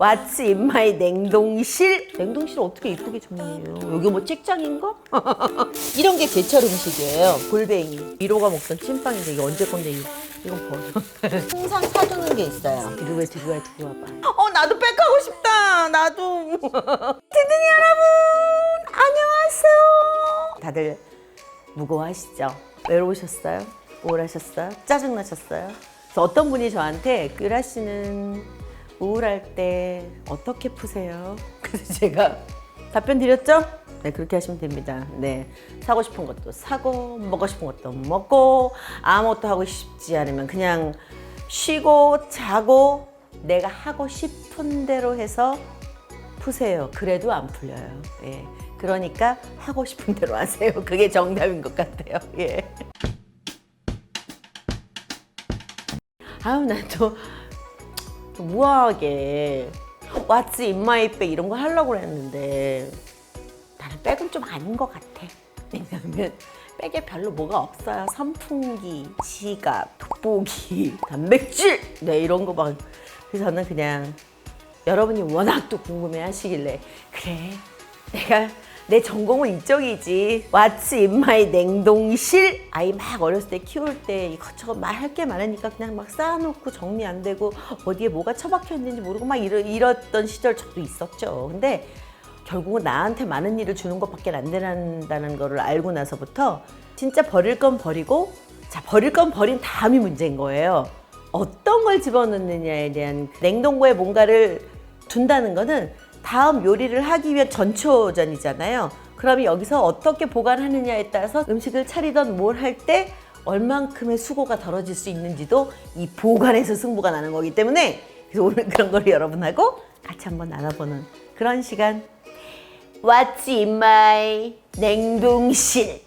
What's in my 냉동실? 냉동실 어떻게 이쁘게 정리해요? 여기 뭐 책장인가? 이런 게 제철 음식이에요. 골뱅이. 미로가 먹던 찐빵인데 이게 언제 건데 이거 이건 버려. 항상 사두는 게 있어요. 이거 왜 들고 와 두고 와봐. 어 나도 빽하고 싶다. 나도. 대든이 여러분 안녕하세요. 다들 무거워하시죠? 외로우셨어요? 우울하셨어요? 짜증나셨어요? 그래서 어떤 분이 저한테 끄라 씨는 우울할 때 어떻게 푸세요? 그래서 제가 답변 드렸죠? 네, 그렇게 하시면 됩니다. 네. 사고 싶은 것도 사고, 먹고 싶은 것도 먹고, 아무것도 하고 싶지 않으면 그냥 쉬고, 자고, 내가 하고 싶은 대로 해서 푸세요. 그래도 안 풀려요. 예. 그러니까 하고 싶은 대로 하세요. 그게 정답인 것 같아요. 예. 아유, 나도 in my bag 이런 거 하려고 했는데 나는 백은 좀 아닌 것 같아. 왜냐하면 백에 별로 뭐가 없어요. 선풍기, 지갑, 돋보기, 단백질, 네 이런 거 막. 그래서 저는 그냥 여러분이 워낙 또 궁금해 하시길래 그래 내가 내 전공은 이쪽이지. In my 냉동실? 아이 막 어렸을 때 키울 때 이것저것 막할게 많으니까 그냥 막 쌓아놓고 정리 안 되고 어디에 뭐가 처박혀 있는지 모르고 막 이러, 이랬던 시절 저도 있었죠. 근데 결국은 나한테 많은 일을 주는 것밖에 안 된다는 거를 알고 나서부터 진짜 버릴 건 버리고 자 버릴 건 버린 다음이 문제인 거예요. 어떤 걸 집어넣느냐에 대한 그 냉동고에 뭔가를 둔다는 거는 다음 요리를 하기 위한 전초전이잖아요. 그러면 여기서 어떻게 보관하느냐에 따라서 음식을 차리던 뭘 할 때 얼만큼의 수고가 덜어질 수 있는지도 이 보관에서 승부가 나는 거기 때문에 그래서 오늘 그런 걸 여러분하고 같이 한번 나눠보는 그런 시간. What's in my 냉동실?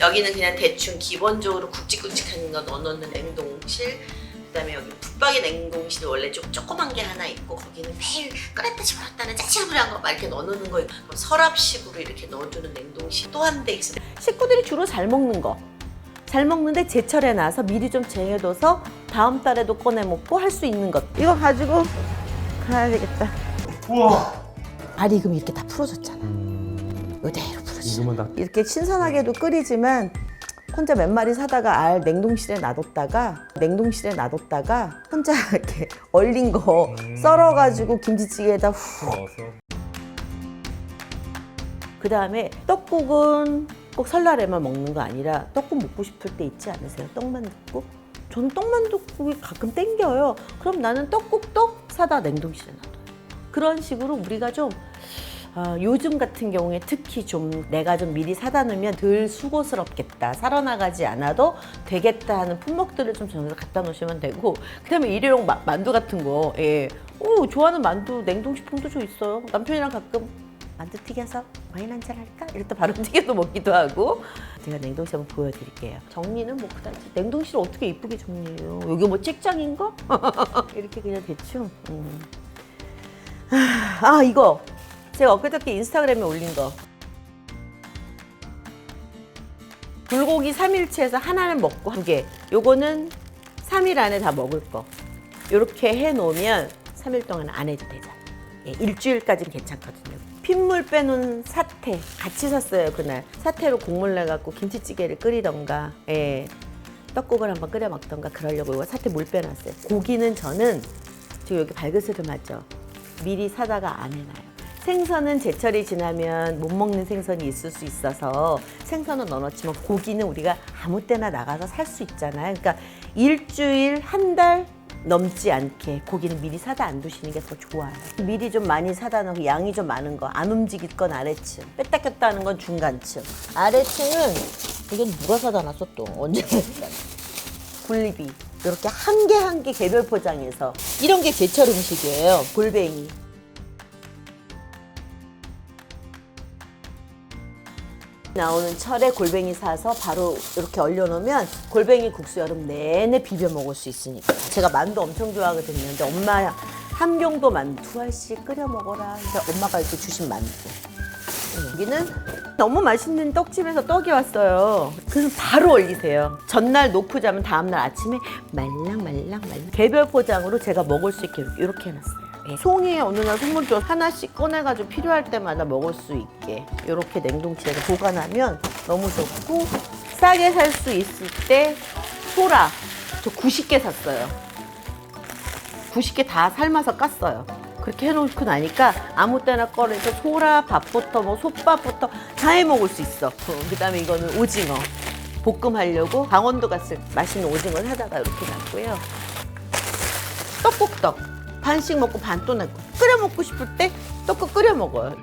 여기는 그냥 대충 기본적으로 굵직굵직한 거 넣어놓는 냉동실. 그다음에 여기 붙박이 냉동실 원래 좀 조그만 게 하나 있고 거기는 매일 끓였다 집어넣었다는 짜잘한 거막 이렇게 넣어놓는 거 있고 그럼 서랍식으로 이렇게 넣어두는 냉동실 또 한 대 있어요. 식구들이 주로 잘 먹는 거. 잘 먹는데 제철에 나서 미리 좀 쟁여둬서 다음 달에도 꺼내 먹고 할 수 있는 것. 이거 가지고 가야 되겠다. 우와. 알이 그럼 이렇게 다 풀어졌잖아. 이대로 풀어지잖아. 이거만 다 이렇게 신선하게도 끓이지만 혼자 몇 마리 사다가 알 냉동실에 놔뒀다가 냉동실에 놔뒀다가 혼자 이렇게 얼린 거 썰어가지고 김치찌개에다 후. 그 다음에 떡국은 꼭 설날에만 먹는 거 아니라 떡국 먹고 싶을 때 있지 않으세요? 떡만둣국? 저는 떡만둣국이 가끔 땡겨요. 그럼 나는 떡국도 사다 냉동실에 놔둬요. 그런 식으로 우리가 좀 아, 요즘 같은 경우에 특히 좀 내가 좀 미리 사다 놓으면 덜 수고스럽겠다. 살아나가지 않아도 되겠다 하는 품목들을 좀 정해서 갖다 놓으시면 되고 그다음에 일회용 마- 만두 같은 거 예. 오, 좋아하는 만두 냉동식품도 좀 있어요. 남편이랑 가끔 만두 튀겨서 와인 한잔 할까? 이럴 때 바로 튀겨서 먹기도 하고 제가 냉동실 한번 보여드릴게요. 정리는 뭐 그다지 냉동실 어떻게 이쁘게 정리해요? 여기 뭐 책장인가? 이렇게 그냥 대충. 음. 아 이거 제가 엊그저께 인스타그램에 올린 거 불고기 3일치에서 하나는 먹고 두 개. 요거는 3일 안에 다 먹을 거. 요렇게 해 놓으면 3일 동안 안 해도 되잖아. 예, 일주일까지는 괜찮거든요. 핏물 빼놓은 사태 같이 샀어요 그날. 사태로 국물 내갖고 김치찌개를 끓이던가, 예, 떡국을 한번 끓여 먹던가 그러려고 이거 사태 물 빼놨어요. 고기는 저는 지금 여기 발그스름하죠. 미리 사다가 안 해놔요. 생선은 제철이 지나면 못 먹는 생선이 있을 수 있어서 생선은 넣어놓지만 고기는 우리가 아무 때나 나가서 살 수 있잖아요. 그러니까 일주일, 한 달 넘지 않게 고기는 미리 사다 안 두시는 게 더 좋아요. 미리 좀 많이 사다 놓고 양이 좀 많은 거, 안 움직일 건 아래층, 뺐다 꼈다 하는 건 중간층. 아래층은 이건 누가 사다 놨어 또 언제 샀어? 굴리비 이렇게 한 개 한 개 개별 포장해서 이런 게 제철 음식이에요. 골뱅이. 나오는 철에 골뱅이 사서 바로 이렇게 얼려놓으면 골뱅이 국수 여름 내내 비벼 먹을 수 있으니까 제가 만두 엄청 좋아하거든요 근데 엄마 함경도 만두 두 알씩 끓여 먹어라 그래서 엄마가 이렇게 주신 만두 여기는 너무 맛있는 떡집에서 떡이 왔어요. 그래서 바로 얼리세요. 전날 놓고 자면 다음날 아침에 말랑말랑 말랑. 개별 포장으로 제가 먹을 수 있게 이렇게 해놨어요. 예. 송이에 어느 날줘 하나씩 꺼내가지고 필요할 때마다 먹을 수 있게 이렇게 냉동실에서 보관하면 너무 좋고 싸게 살 수 있을 때 소라 저 90개 샀어요. 90개 다 삶아서 깠어요. 그렇게 해놓고 나니까 아무 때나 꺼내서 소라, 밥부터 뭐 솥밥부터 다 해 먹을 수 있어. 그 다음에 이거는 오징어. 볶음하려고 강원도 갔을 때 맛있는 오징어 사다가 이렇게 놨고요. 떡국떡. 반씩 먹고 반또 내고. 끓여 먹고 싶을 때 떡국 끓여 먹어요.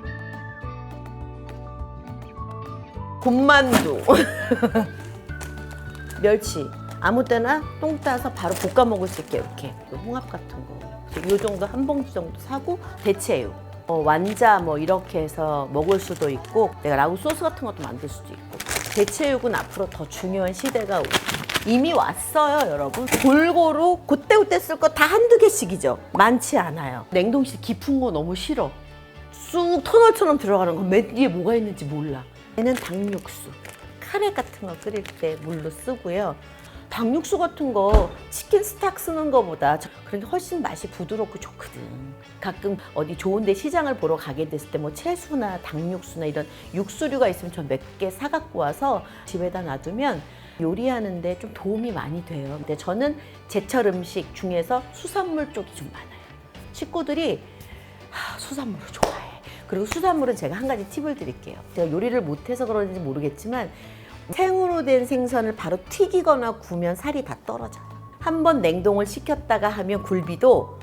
곰만두. 멸치. 아무 때나 똥 따서 바로 볶아 먹을 수 있게 이렇게 그 홍합 같은 거. 요 정도 한 봉지 정도 사고 대체육. 어, 완자 뭐 이렇게 해서 먹을 수도 있고 내가 라구 소스 같은 것도 만들 수도 있고 대체육은 앞으로 더 중요한 시대가 오- 이미 왔어요 여러분. 골고루 그때그때 쓸 거 다 한두 개씩이죠. 많지 않아요. 냉동실 깊은 거 너무 싫어. 쑥 터널처럼 들어가는 거맨 뒤에 뭐가 있는지 몰라. 얘는 닭육수. 카레 같은 거 끓일 때 물로 쓰고요. 닭육수 같은 거 치킨 스탁 쓰는 거보다 저- 그런 게 훨씬 맛이 부드럽고 좋거든. 가끔 어디 좋은데 시장을 보러 가게 됐을 때 뭐 채소나 닭육수나 이런 육수류가 있으면 저몇개 사갖고 와서 집에다 놔두면 요리하는데 좀 도움이 많이 돼요. 근데 저는 제철 음식 중에서 수산물 쪽이 좀 많아요. 식구들이 하, 수산물을 좋아해. 그리고 수산물은 제가 한 가지 팁을 드릴게요. 제가 요리를 못해서 그런지 모르겠지만 생으로 된 생선을 바로 튀기거나 구우면 살이 다 떨어져요. 한 번 냉동을 시켰다가 하면 굴비도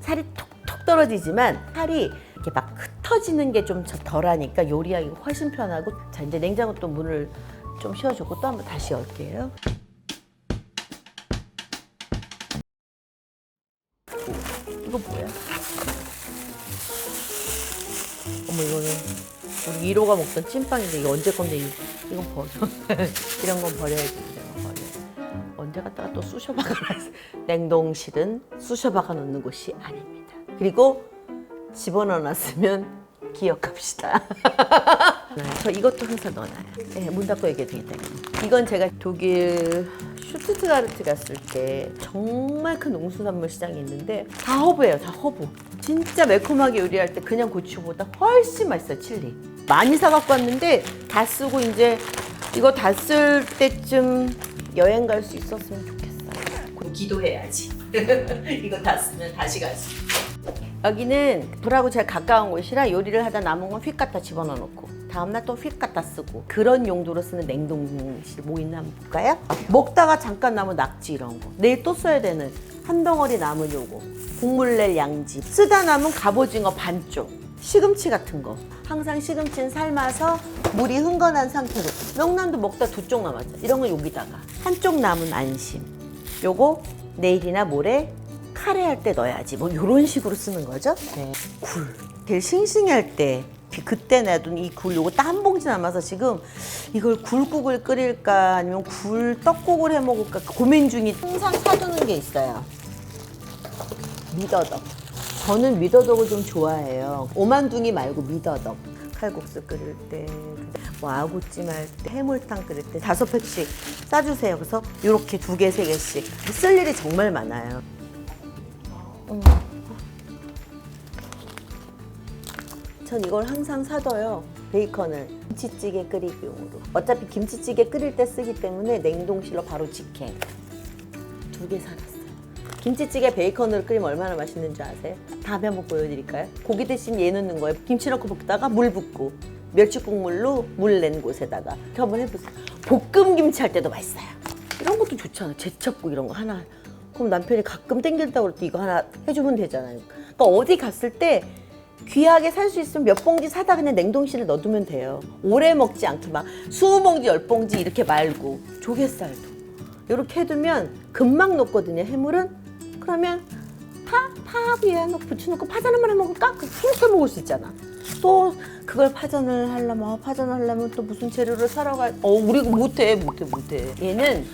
살이 톡톡 떨어지지만 살이 이렇게 막 흩어지는 게 좀 덜하니까 요리하기 훨씬 편하고 자 이제 냉장고 또 문을 좀 쉬어주고 또 한번 다시 열게요. 이거 뭐야? 어머 이거는 우리 1호가 먹던 찐빵인데 이거 언제 건데? 이- 이건 버려. 이런 건 버려야지. 언제 갔다가 또 쑤셔박아 냉동실은 쑤셔박아 놓는 곳이 아닙니다. 그리고 집어넣어 놨으면 기억합시다 저 이것도 항상 넣어놔요. 네, 문 닫고 얘기해도 되겠다. 이건 제가 독일 슈투트가르트 갔을 때 정말 큰 농수산물 시장이 있는데 다 허브예요 다 허브. 진짜 매콤하게 요리할 때 그냥 고추보다 훨씬 맛있어요 칠리. 많이 사갖고 왔는데 다 쓰고 이제 이거 다 쓸 때쯤 여행 갈 수 있었으면 좋겠어요. 기도해야지. 이거 다 쓰면 다시 갈 수 있어 여기는 불하고 제일 가까운 곳이라 요리를 하다 남은 건 휙 갖다 집어넣어 놓고 다음날 또 휙 갖다 쓰고 그런 용도로 쓰는 냉동실 뭐 있나 한번 볼까요? 먹다가 잠깐 남은 낙지 이런 거. 내일 또 써야 되는 한 덩어리 남은 요거. 국물 낼 양지. 쓰다 남은 갑오징어 반쪽. 시금치 같은 거. 항상 시금치는 삶아서 물이 흥건한 상태로. 명란도 먹다 두 쪽 남았죠. 이런 거 여기다가. 한쪽 남은 안심. 요거 내일이나 모레 카레 할 때 넣어야지. 뭐 이런 식으로 쓰는 거죠. 네. 굴. 제일 싱싱할 때 그- 그때 놔둔 이 굴 요거 딱 한 봉지 남아서 지금 이걸 굴국을 끓일까 아니면 굴 떡국을 해 먹을까 고민 중이 항상 사두는 게 있어요. 미더덕. 저는 미더덕을 좀 좋아해요. 오만둥이 말고 미더덕. 칼국수 끓일 때, 뭐 아구찜 할 때, 해물탕 끓일 때 다섯 팩씩 싸주세요. 그래서 이렇게 두 개, 세 개씩 쓸 일이 정말 많아요. 전 이걸 항상 사둬요. 베이컨을 김치찌개 끓이기용으로. 어차피 김치찌개 끓일 때 쓰기 때문에 냉동실로 바로 직행. 두 개 사놨어요. 김치찌개 베이컨으로 끓이면 얼마나 맛있는 줄 아세요? 다음에 한번 보여드릴까요? 고기 대신 얘 넣는 거예요. 김치 넣고 볶다가 물 붓고 멸치 국물로 물 낸 곳에다가 한번 해보세요. 볶음 김치 할 때도 맛있어요. 이런 것도 좋잖아. 제첩국 이런 거 하나. 그럼 남편이 가끔 땡길다고 그럴 때 이거 하나 해주면 되잖아요. 그러니까 어디 갔을 때 귀하게 살 수 있으면 몇 봉지 사다 그냥 냉동실에 넣어두면 돼요. 오래 먹지 않게 막 20봉지, 10봉지 이렇게 말고 조개살도 이렇게 해두면 금방 녹거든요. 해물은 그러면 파, 파 위에 넣고 부쳐놓고 파전 한번 해 먹을까? 그렇게 먹을 수 있잖아. 또 그걸 파전을 하려면 어, 파전을 하려면 또 무슨 재료를 사러 가? 어 우리 못해 못해 못해. 얘는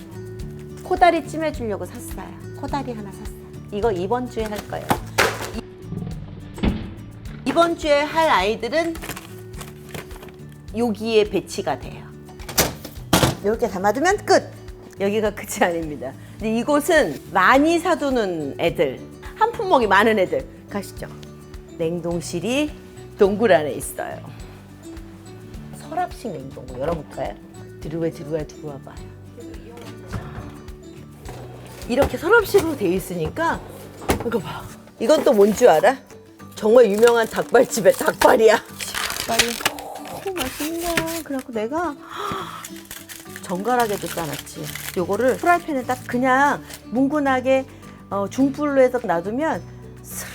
코다리 찜해 주려고 샀어요. 코다리 하나 샀어요. 이거 이번 주에 할 거예요. 이- 이번 주에 할 아이들은 여기에 배치가 돼요. 이렇게 담아두면 끝. 여기가 끝이 아닙니다. 근데 이곳은 많이 사두는 애들, 한 품목이 많은 애들 가시죠. 냉동실이 동굴 안에 있어요. 서랍식 냉동고 열어볼까요? 들어와 들어와 들어와봐. 이렇게 서랍식으로 돼 있으니까 이거 봐. 이건 또 뭔 줄 알아? 정말 유명한 닭발집의 닭발이야. 닭발이 너무 맛있냐. 그래갖고 내가 정갈하게도 싸놨지. 요거를 프라이팬에 딱 그냥 뭉근하게 어, 중불로 해서 놔두면 슥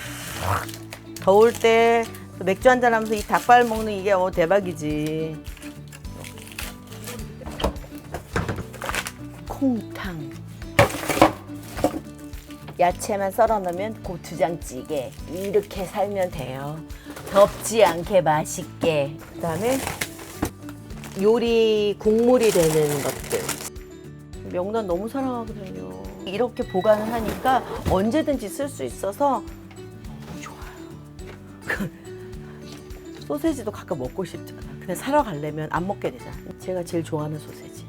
더울 때 맥주 한잔 하면서 이 닭발 먹는 이게 어, 대박이지. 콩탕. 야채만 썰어 넣으면 고추장찌개 이렇게 살면 돼요. 덥지 않게 맛있게. 그다음에 요리 국물이 되는 것들. 명란 너무 사랑하거든요. 이렇게 보관을 하니까 언제든지 쓸 수 있어서 너무 좋아요. 소세지도 가끔 먹고 싶잖아. 근데 사러 가려면 안 먹게 되잖아. 제가 제일 좋아하는 소세지.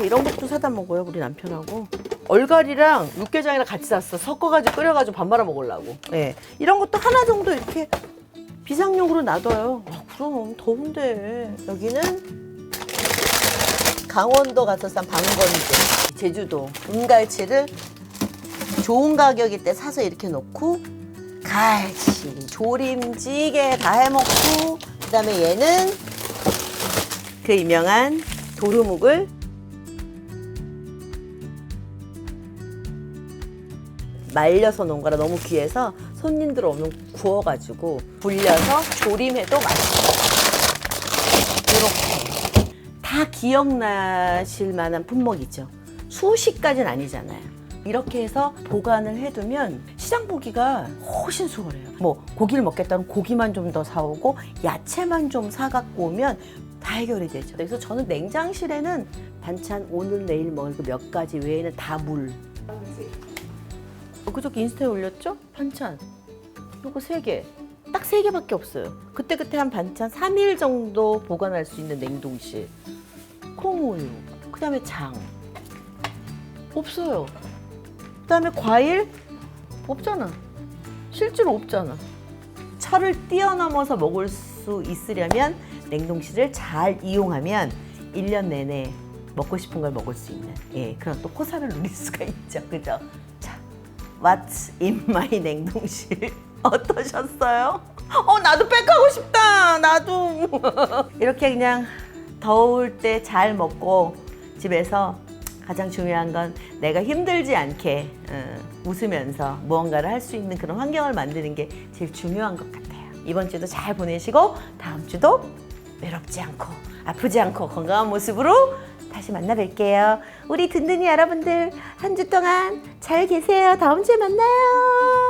이런 것도 사다 먹어요, 우리 남편하고. 얼갈이랑 육개장이랑 같이 샀어. 섞어가지고 끓여가지고 밥 말아 먹으려고. 예. 이런 것도 하나 정도 이렇게 비상용으로 놔둬요. 아, 그럼 더운데. 여기는 강원도 가서 산 방건제. 제주도 은갈치를 좋은 가격일 때 사서 이렇게 놓고 갈치, 조림찌개 다 해먹고 그 다음에 얘는 그 유명한 도루묵을 말려서 놓은 거라 너무 귀해서 손님들 오면 구워가지고 불려서 조림해도 맛있어요. 이렇게 다 기억나실 만한 품목이죠. 수십 가지는 아니잖아요. 이렇게 해서 보관을 해두면 시장 보기가 훨씬 수월해요. 뭐 고기를 먹겠다면 고기만 좀 더 사오고 야채만 좀 사갖고 오면 다 해결이 되죠. 그래서 저는 냉장실에는 반찬 오늘 내일 먹을 그몇 가지 외에는 다 물. 어, 그저께 인스타에 올렸죠? 반찬. 요거 세 개. 딱 세 개밖에 없어요. 그때그때 한 반찬 3일 정도 보관할 수 있는 냉동실. 콩우유. 그 다음에 장. 없어요. 그 다음에 과일? 없잖아. 실제로 없잖아. 철을 뛰어넘어서 먹을 수 있으려면 냉동실을 잘 이용하면 1년 내내 먹고 싶은 걸 먹을 수 있는 예, 그런 또 호사를 누릴 수가 있죠. 그죠? 자, What's in my 냉동실? 어떠셨어요? 어, 나도 백하고 싶다. 나도. 이렇게 그냥 더울 때 잘 먹고 집에서 가장 중요한 건 내가 힘들지 않게 어, 웃으면서 무언가를 할 수 있는 그런 환경을 만드는 게 제일 중요한 것 같아요. 이번 주도 잘 보내시고 다음 주도 외롭지 않고 아프지 않고 건강한 모습으로 다시 만나 뵐게요. 우리 든든히 여러분들 한 주 동안 잘 계세요. 다음 주에 만나요.